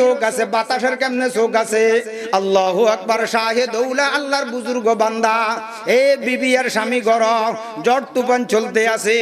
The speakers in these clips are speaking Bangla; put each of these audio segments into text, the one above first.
চোখ আছে, বাতাসের কেমনে চোখ আছে? আল্লাহ আকবার, শাহে দৌলা আল্লাহর বুজুর্গ বান্দা। এ বিবি আর স্বামী জট তুফান চলতে আছে,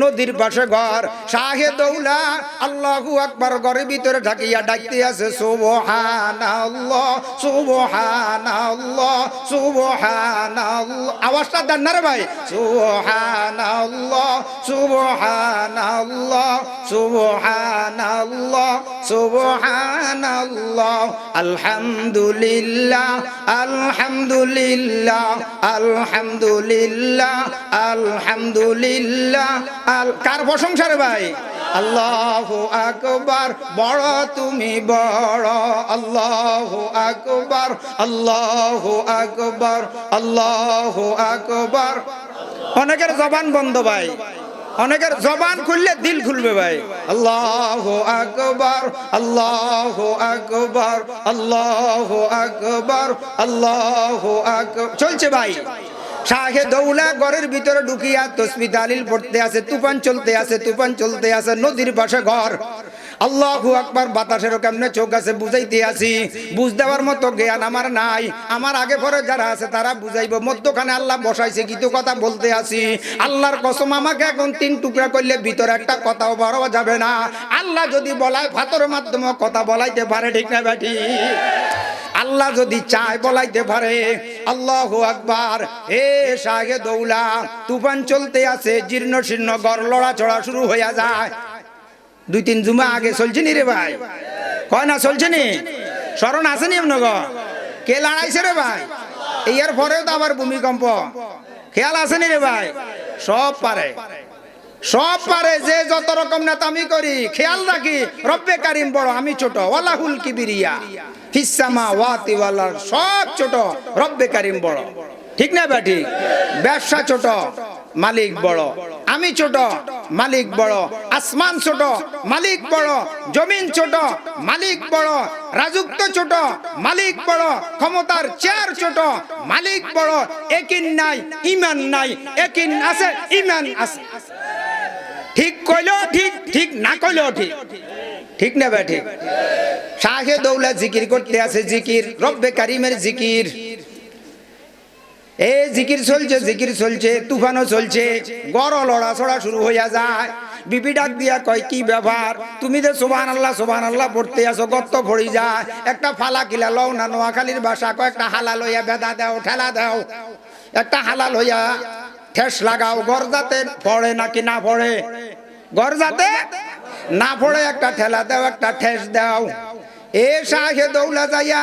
নদীর পাশে ঘর। শাহে দৌলা আল্লাহু আকবার, ঘরের ভিতরে ঢাকিয়া ডাকতে আছে, সুবহানাল্লাহ সুবহানাল্লাহ সুবহানাল্লাহ। আওয়াজটা দেন না রে ভাই? সুবহানাল্লাহ সুবহানাল্লাহ সুবহানাল্লাহ। আল, কার প্রশংসা রে ভাই? আল্লাহ আকবার, বড় তুমি বড়, আল্লাহ আকবার আল্লাহ আকবার আল্লাহ আকবার। অনেকের জবান বন্ধ ভাই। অনেকের জবান খুললে দিল খুলবে ভাই। আল্লাহ আকবর আল্লাহ আকবর আল্লাহ আকবর আল্লাহ আকবর। চলছে ভাই। শাহে দৌলা ঘরের ভিতরে ঢুকিয়া তসমি দালিল পড়তে আছে, তুফান চলতে আছে, তুফান চলতে আছে, নদীর পাশে ঘর। আল্লাহু আকবার, বাতাসেরও কেমনে চোখ আছে বুঝাইতে আছি বুঝ দেওয়ার মতো জ্ঞান আমার নাই। আমার আগে পরে যারা আছে তারা বুঝাইব। মধ্যখানে আল্লাহ বসাইছে কিছু কথা বলতে আছি আল্লাহর কসম আমাকে এখন তিন টুকরা করলে ভিতরে একটা কথাও বড় যাবে না। আল্লাহ যদি বলায় ফাতরের মাধ্যমে কথা বলাইতে পারে, ঠিক না ব্যাটি আল্লাহ যদি চায় বলাইতে পারে। আল্লাহ আকবার। এ শাহে দৌলা, তুফান চলতে আছে, জীর্ণ শীর্ণ গড় লড়াচড়া শুরু হইয়া যায়। দুই তিন জুমা আগে চলছে নি রে ভাই। কয় না চলছে নি স্মরণ আছে নি আপনার কে লড়াইছে রে ভাই? ইয়ার পরেও তো আবার ভূমিকম্প। খেয়াল আছে নি রে ভাই? সব পারে। সব পারে যে যত রকম নেতামি করি, খেয়াল রাখি, রব্বে কারিম বড়, আমি ছোট, ওয়ালাহুল কিবিরিয়া ফিসামা ওয়াতি ওয়ালার সব ছোট, রব্বে কারিম বড়। ঠিক না ব্যাটি ব্যবসা ছোট মালিক বড়। আমি ছোট মালিক বড়। আসমান ছোট মালিক বড়। জমিন ছোট মালিক বড়। রাজত্ব ছোট মালিক বড়। ক্ষমতার চেয়ার ছোট মালিক বড়। একিন নাই ইমান নাই। একিন আছে ইমান আছে। ঠিক কইলেও ঠিক ঠিক না কইলেও ঠিক। ঠিক না ঠিক শাহে দৌলা জিকির করতে আছে জিকির রব্বে কারিমের জিকির। এ জিকির চলছে জিকির চলছে, তুফানও চলছে, গড় লড়াছড়া শুরু হইয়া যায়। ডাক দিয়া কয়, কি ব্যাপার? তুমি যে সোবান আল্লাহ সোবান আল্লাহ পড়তে আসো গত্ত ভরি যায়। একটা ফালা কিলা লও না, নোয়াখালীর বাসা কয়, একটা হালা লইয়া বেদা দাও, ঠেলা দাও। একটা হালাল হইয়া ঠেস লাগাও গড় যাতে পড়ে নাকি না পড়ে? গড় যাতে না পড়ে, একটা ঠেলা দাও, একটা ঠেস দাও। এ শাহে দৌলা যাইয়া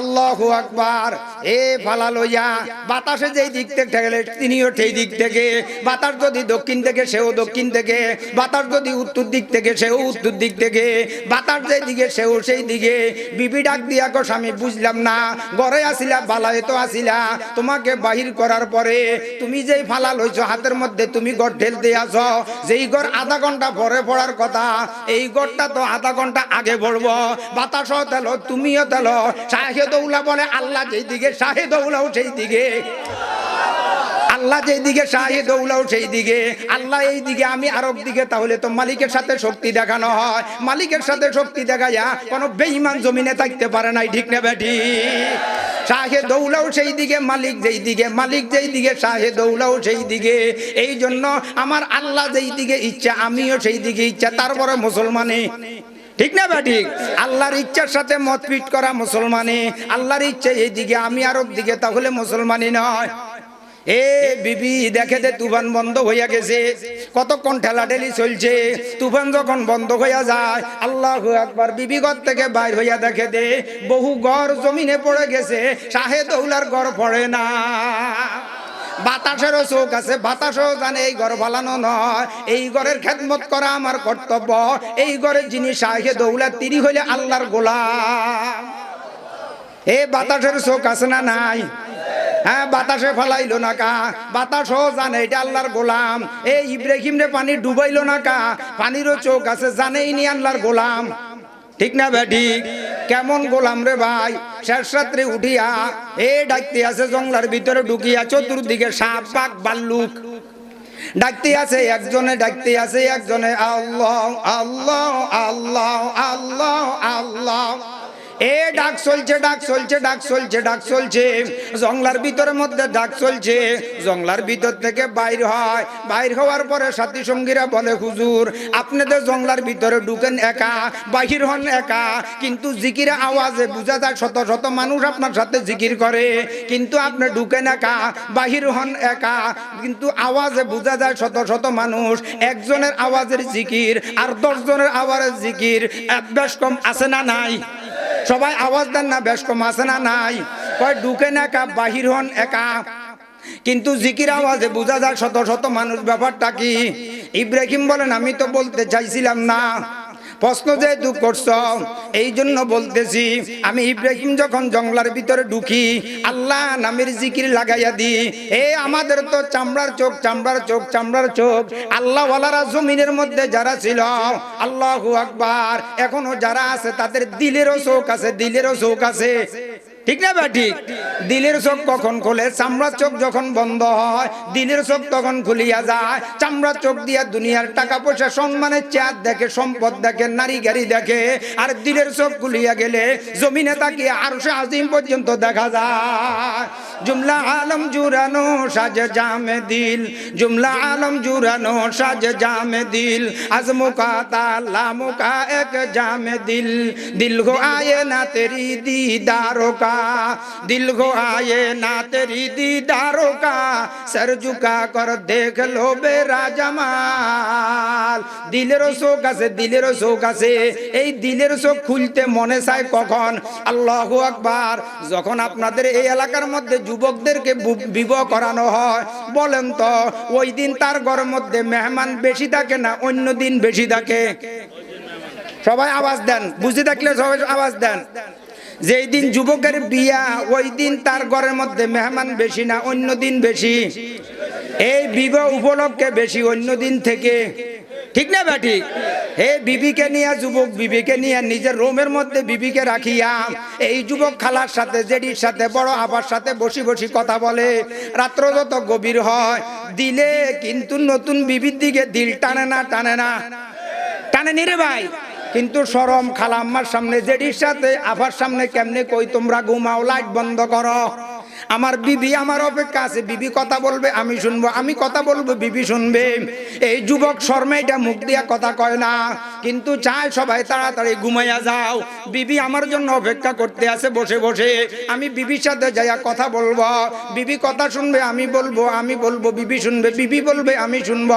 আল্লাহ আকবার। এ ফালা লইয়া বাতাসে যেই দিক থেকে ঠেলে তিনিও সেই দিক থেকে। বাতাস যদি দক্ষিণ থেকে, সেও দক্ষিণ থেকে। বাতাস যদি উত্তর দিক থেকে, সেও উত্তর দিক থেকে। বাতাস যেই দিকে, সেও সেই দিকে। বিবি ডাক দিয়া স্বামী, বুঝলাম না। ঘরে আসিলা, বালায় তো আসিলা। তোমাকে বাহির করার পরে তুমি যেই ফালা লইছো, হাতের মধ্যে তুমি গড় ঢেলতে আসো যেই গড় আধা ঘণ্টা পরে পড়ার কথা, এই গড়টা তো আধা ঘণ্টা আগে পড়ব বাতাসও তেল, তুমিও তেল। দৌলা বলে, আল্লাহ যেই দিকে শাহে দৌলাও সেই দিকে আল্লাহ যেই দিকে শাহে দৌলাও সেই দিকে আল্লাহ এই দিকে আমি আরব দিকে, তাহলে তো মালিকের সাথে শক্তি দেখানো হয়। মালিকের সাথে শক্তি দেখাইয়া কোনো বেঈমান জমিনে থাকতে পারে নাই, ঠিক না বেটি শাহে দৌলাও সেই দিকে মালিক যেই দিকে মালিক যেই দিকে শাহে দৌলাও সেই দিকে এই জন্য আমার আল্লাহ যেই দিকে ইচ্ছা, আমিও সেই দিকে ইচ্ছা তারপরে মুসলমানে ঠিক না বা ঠিক আল্লাহর ইচ্ছার সাথে মত পিট করা মুসলমানে আল্লাহর ইচ্ছা এই দিকে আমি আরব দিকে তাহলে মুসলমানই নয়। এ বিবি, দেখে দে, তুফান বন্ধ হইয়া গেছে। কতক্ষণ ঠেলাঠেলি চলছে? তুফান যখন বন্ধ হইয়া যায়, আল্লাহ একবার বিবি ঘর থেকে বাইর হইয়া দেখে দে, বহু ঘর জমিনে পড়ে গেছে, শাহে দৌলার ঘর পড়ে না। বাতাসেরও চোখ আছে, বাতাসও জানে এই ঘর ফালানো নয়। এই ঘরের খেদমত করা আমার কর্তব্য। এই ঘরের জিনিস শাহে দৌলা তিরি হইলে আল্লাহর গোলাম। এ বাতাসের চোখ আছে না নাই? হ্যাঁ বাতাসে ফেলাইলো না কা? বাতাসও জানে এটা আল্লাহর গোলাম। এ ইব্রাহিম রে পানি ডুবাইলো না কা? পানিরও চোখ আছে, জানেই নি আল্লাহর গোলাম। ঠিক না বেটি? কেমন গোলাম রে ভাই? শেষ রাত্রে উঠিয়া এ ডাকতে আছে জঙ্গলার ভিতরে, ঢুকিয়া চতুর্দিকে সাপ, পাক, বাল্লুক। ডাকতে আছে একজনে, ডাকতে আছে একজনে, আল্লাহ আল্লাহ আল্লাহ আল্লাহ আল্লাহ। এ ডাক চলছে ডাক চলছে ডাক চলছে ডাক চলছে। জংলার ভিতরের মধ্যে ডাক চলছে। জংলার ভিতর থেকে বাইর হয়। বাইর হওয়ার পরে সাথী সঙ্গীরা বলে, হুজুর আপনাদের জংলার ভিতরে ঢুকেন একা, বাহির হন একা। কিন্তু জিকিরে আওয়াজে বোঝা যায় শত শত মানুষ আপনার সাথে জিকির করে। কিন্তু আপনি ঢুকেন একা, বাহির হন একা। কিন্তু আওয়াজে বোঝা যায় শত শত মানুষ। একজনের আওয়াজের জিকির আর দশজনের আওয়াজের জিকির। বেশ কম আছে না নাই? সবাই আওয়াজ দেন না, ব্যস্ত কম আছে না, নাই। কয় না একা, বাহির হন একা। কিন্তু জিকির আওয়াজে বোঝা যায় শত শত মানুষ ব্যাপারটা কি? ইব্রাহিম বলেন, আমি তো বলতে চাইছিলাম না। প্রশ্ন যেহেতু করছ, এই জন্য বলতেছি, আমি ইব্রাহিম যখন জঙ্গলার ভিতরে ঢুকি, আল্লাহ নামের জিকির লাগাইয়া দি, এ আমাদের তো চামড়ার চোখ চামড়ার চোখ চামড়ার চোখ। আল্লাহ ওয়ালারা জমিনের মধ্যে যারা ছিল, আল্লাহ আকবার, এখনও যারা আছে তাদের দিলেরও চোখ আছে, দিলেরও চোখ আছে। ঠিক না ব্যাটি দিলের চোখ কখন খোলে? চামড়ার চোখ যখন বন্ধ হয়, দিলের চোখ তখন খুলিয়া যায়। চামড়ার চোখ দিয়া দুনিয়ার টাকা পয়সা, সম্মানের চেয়ার দেখে, সম্পদ দেখে, নারী গাড়ি দেখে, আর দিলের চোখ খুলিয়া গেলে জমিনে তাকে আরও আজিম পর্যন্ত দেখা যায়। জুমলা আলম জুরানো সাজ জামে দিল, জুমলা আলম জুরানো সাজ জামে দিল, আজ মুখা তালা, মুখা এক জামে দিল। দিল গো আয়ে না তেরি দিদারো কা दिल को आए ना तेरी दीदारों का सर झुका कर देख लो बेरा জামাল দিলেরও চোখ আছে দিলেরও চোখ আছে এই দিলের চোখ খুলতে মনে চায় কখন আল্লাহ আকবার যখন আপনাদের এই এলাকার মধ্যে যুবকদেরকে বু- বিবাহ করানো হয় বলেন তো ওই দিন তার ঘরের মধ্যে মেহমান বেশি থাকে না অন্য দিন বেশি থাকে সবাই আওয়াজ দেন বুঝতে থাকলে সবাই আওয়াজ দেন যেই দিন যুবকের বিয়া, ওই দিন তার ঘরের মধ্যে মেহমান বেশি না, অন্য দিন বেশি। এই বিবাহ উপলক্ষে বেশি অন্য দিন থেকে। ঠিক না বেটি হে বিবিকে নিয়ে যুবক, বিবিকে নিয়ে নিজের রোমের মধ্যে বিবিকে রাখিয়া, এই যুবক খালার সাথে জেডির সাথে, বড় আবার সাথে বসি বসি কথা বলে। রাত্র যত গভীর হয়, দিলে কিন্তু নতুন বিবির দিকে দিল টানে না টানে না। টানে নি রে ভাই? কিন্তু সরম খালাম্মার সামনে জেডির সাথে আফার সামনে কেমনে কই? তোমরা ঘুমাও, লাইট বন্ধ করো। আমার বিবি আমার অপেক্ষা আছে, বিবি কথা বলবে, আমি শুনব, আমি কথা বলব, বিবি শুনবে। এই যুবক শর্মে এটা মুখ দিয়া কথা কয় না, কিন্তু চায় সবাই তাড়াতাড়ি ঘুমাইয়া যাও। বিবি আমার জন্য অপেক্ষা করতে আছে, বসে বসে। আমি বিবির সাথে যাইয়া কথা বলব, বিবি কথা শুনবে, আমি বলব আমি বলব, বিবি শুনবে, বিবি বলবে, আমি শুনব।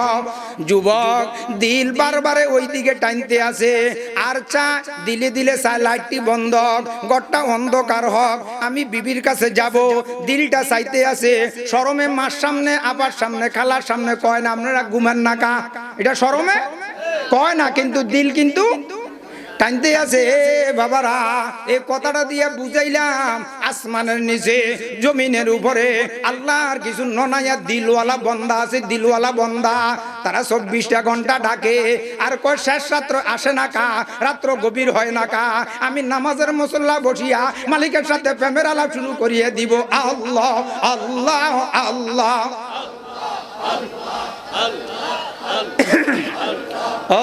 যুবক দিল বারবারে ওই দিকে টানতে আছে, আর চা দিলে দিলে চা লাইটটি বন্ধ গড়টা অন্ধকার হোক, আমি বিবির কাছে যাব দিলটা চাইতে আছে। সরমে মার সামনে, আবার সামনে, খালার সামনে কয় না, আপনারা ঘুমেন না কা এটা সরমে কয় না, কিন্তু দিল কিন্তু টানতে আছে। বাবারা কথাটা দিয়ে বুঝাইলাম, আসমানের নিচে, জমিনের উপরে, আল্লাহর কিছু ননাইয়া দিলওয়ালা বন্দা আছে, দিলওয়ালা বন্দা। তারা চব্বিশটা ঘণ্টা ডাকে। আর কয়, শেষ রাত্র আসে না কা? রাত্র গভীর হয় না কা? আমি নামাজের মুসল্লা বসিয়া মালিকের সাথে প্রেমের আলাপ শুরু করিয়ে দিব। আল্লাহ আল্লাহ আল্লাহ।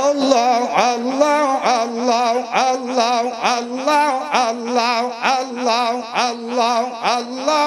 আল্লাহ আল্লাহ আল্লাহ আল্লাহ আল্লাহ আল্লাহ আল্লাহ আল্লাহ আল্লাহ।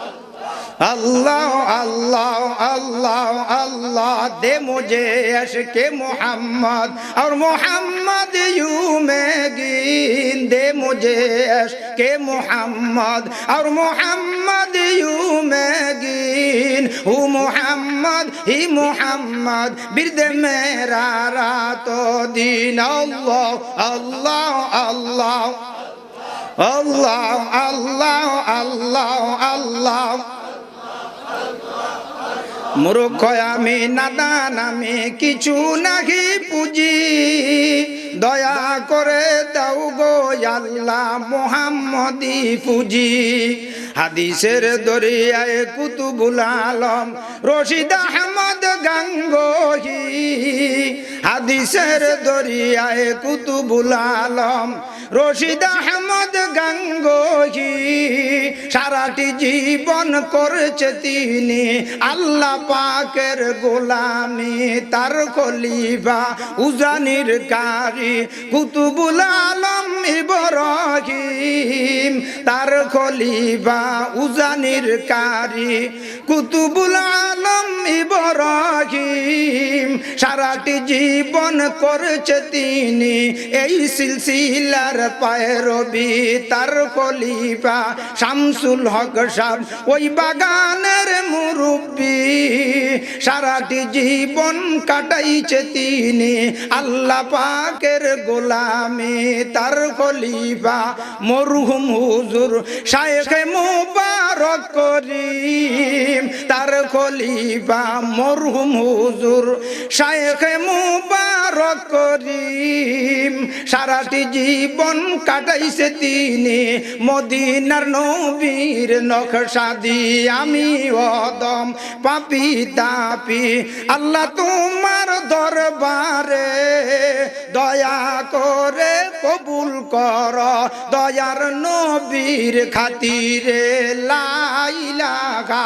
अल्लाह अल्लाह अल्लाह अल्लाह दे मुझे अशक मोहम्मद और मोहम्मद यू में गिन दे मुझे अशक मोहम्मद और मोहम्मद यू में गिन हु मोहम्मद ही मोहम्मद बिरद मेरा रातो दिन अल्लाह अल्लाह अल्लाह अल्लाह अल्लाह अल्लाह अल्लाह মূর্খ আমি, নাদান আমি, কিছু নাহি পুঁজি। দয়া করে দাও গো আল্লাহ মোহাম্মদি ফুজি হাদিসের দরিয়ায় কুতুবুল আলম, রশিদ আহমদ গাঙ্গোহি। হাদিসের দরিয়ায় কুতুবুল আলম রশিদ আহমদ গাঙ্গোহি সারাটি জীবন করেছে তিনি আল্লাহ পাকের গোলামি, তার খলিফা উজানির কারি, কুতুবুল আলম ইব্রাহিম, তার খলিফা উজানির কারি। কুতুবুল আলম ইব্রাহিম সারাটি জীবন করেছে তিনি এই সিলসিলার পায়রবি তার খলিফা শামসুল হক সাহ। ওই বাগানের মুরব্বী সারাটি জীবন কাটাইছে তিনি আল্লাহ পাকের গোলামি তার খলিফা মরহুম হুজুর শায়েখে মুবারক করিম তার খলিফা মরহুম হুজুর। শায়েখে মুবারক করিম, সারাটি জীবন কাটাইছে তিনি। মদিনার নবীর নকশা দিয়ে আমি অদম, পাপি তাপি। আল্লাহ তোমার দরবারে দয়া করে কবুল কর, দয়ার নবীর খাতিরে লাইলাগা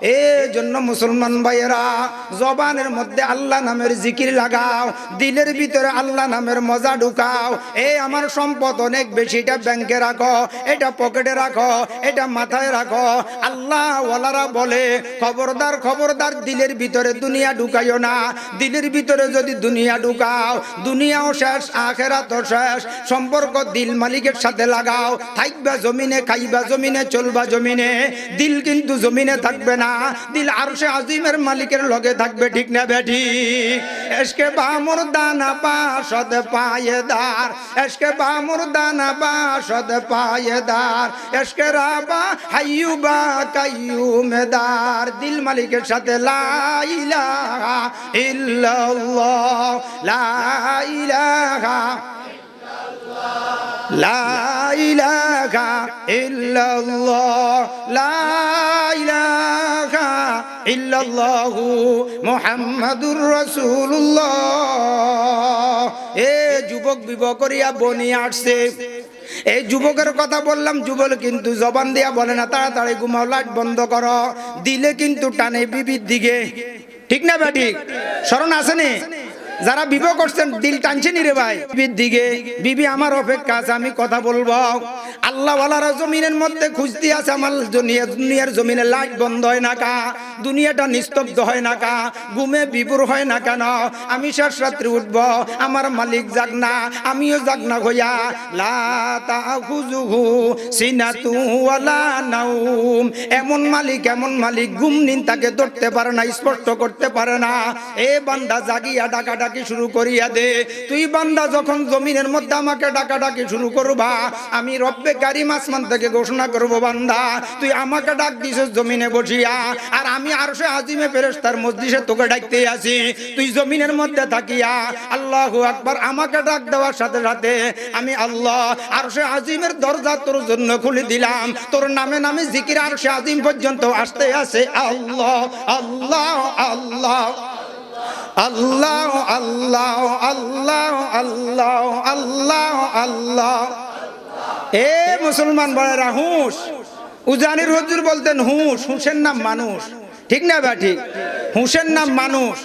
এই জন্য মুসলমান ভাইয়েরা, জবানের মধ্যে আল্লাহ নামের জিকির লাগাও দিলের ভিতরে আল্লাহ নামের মজা ঢুকাও। এই আমার সম্পদ অনেক বেশি, এটা ব্যাংকে রাখো, এটা পকেটে রাখো, এটা মাথায় রাখো। আল্লাহ ওয়ালারা বলে, খবরদার খবরদার, দিলের ভিতরে দুনিয়া ঢুকাইও না। দিলের ভিতরে যদি দুনিয়া ঢুকাও, দুনিয়াও শেষ, আখেরাতও শেষ। সম্পর্ক দিল মালিকের সাথে লাগাও। থাকবা জমিনে, খাইবা জমিনে, চলবা জমিনে। দিল কিন্তু জমিনে থাকবে না। দিল আরশে আজিমের মালিকের লগে থাকবে ঠিক না বেঠি এসকে বামুর দানা বাসদ পায়েদার এসকে বামুর দানা বাসদ পায়েদার এসকে রাবা হাইয়ুবা কাইয়ুমেদার দিল মালিকের সাথে লাইলাহা ইল্লাল্লাহ লাইলাহা لا إله إلا الله لا إله ইল্লাল্লাহু মোহাম্মদুর রসুল্লাহ এ যুবক বিবকরিয়া বনি আসছে। এই যুবকের কথা বললাম, যুবল কিন্তু জবান দিয়া বলে না, তাড়াতাড়ি ঘুমাও, লাইট বন্ধ কর। দিলে কিন্তু টানে বিবির দিকে। ঠিক না ব্যাটি স্মরণ আসেনি? যারা বিবাহ করছেন, দিল টানছে নি রে ভাই? বিবির দিকে, বিবি আমার অপেক্ষা আছে, আমি কথা বলব। আল্লাহ ওয়ালারা জমিনের মধ্যে খুঁজতে আছে, আমার দুনিয়া, দুনিয়ার জমিনে লাইট বন্ধ হয় না কা? দুনিয়াটা নিস্তব্ধ হয় না কা? ঘুমে বিপুর হয় না কেন? আমি শেষ রাত্রি উঠবো, আমার মালিক যাক না, আমিও যাক না হইয়া। লা তাখুজুহু সিনাতু ওয়ালা নাউম। এমন মালিক এমন মালিক, ঘুম নিন, তাকে ধরতে পারে না, স্পষ্ট করতে পারে না। এ বান্দা জাগিয়া ডাকাডাকি শুরু করিয়া দে। তুই বান্দা যখন জমিনের মধ্যে আমাকে ডাকাডাকি শুরু করবা, আমি রব্বে কারিম আসমান থেকে ঘোষণা করব, বান্দা, তুই আমাকে ডাক দিছিস জমিনে বসিয়া, আর আমি আরশে আজিমে ফেরেশতার মসজিদে তোকে ডাকতে আসি। তুই জমিনের মধ্যে থাকিয়া আল্লাহু আকবার আমাকে ডাক দেওয়ার সাথে সাথে আমি আল্লাহ আরশে আজিমের দরজা তোর জন্য খুলে দিলাম। তোর নামে নামে জিকির আর সে আজিম পর্যন্ত আসতে আছে। আল্লাহ আল্লাহ আল্লাহ। আল্লাহ আল্লাহ আল্লাহ আল্লাহ আল্লাহ আল্লাহ। এ মুসলমান বড়েরা হুঁশ। উজানির হজুর বলতেন হুঁশ, হুঁশের নাম মানুষ। ঠিক না বা ঠিক? হুঁশের নাম মানুষ।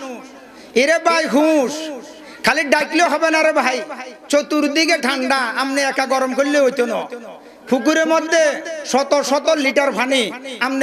এরে ভাই, হুঁশ। খালি ডাকলেও হবে না রে ভাই। চতুর্দিকে ঠান্ডা, আমনে একা গরম করলে হইতো না। পুকুরের মধ্যে শত শত লিটার পানি, আমনে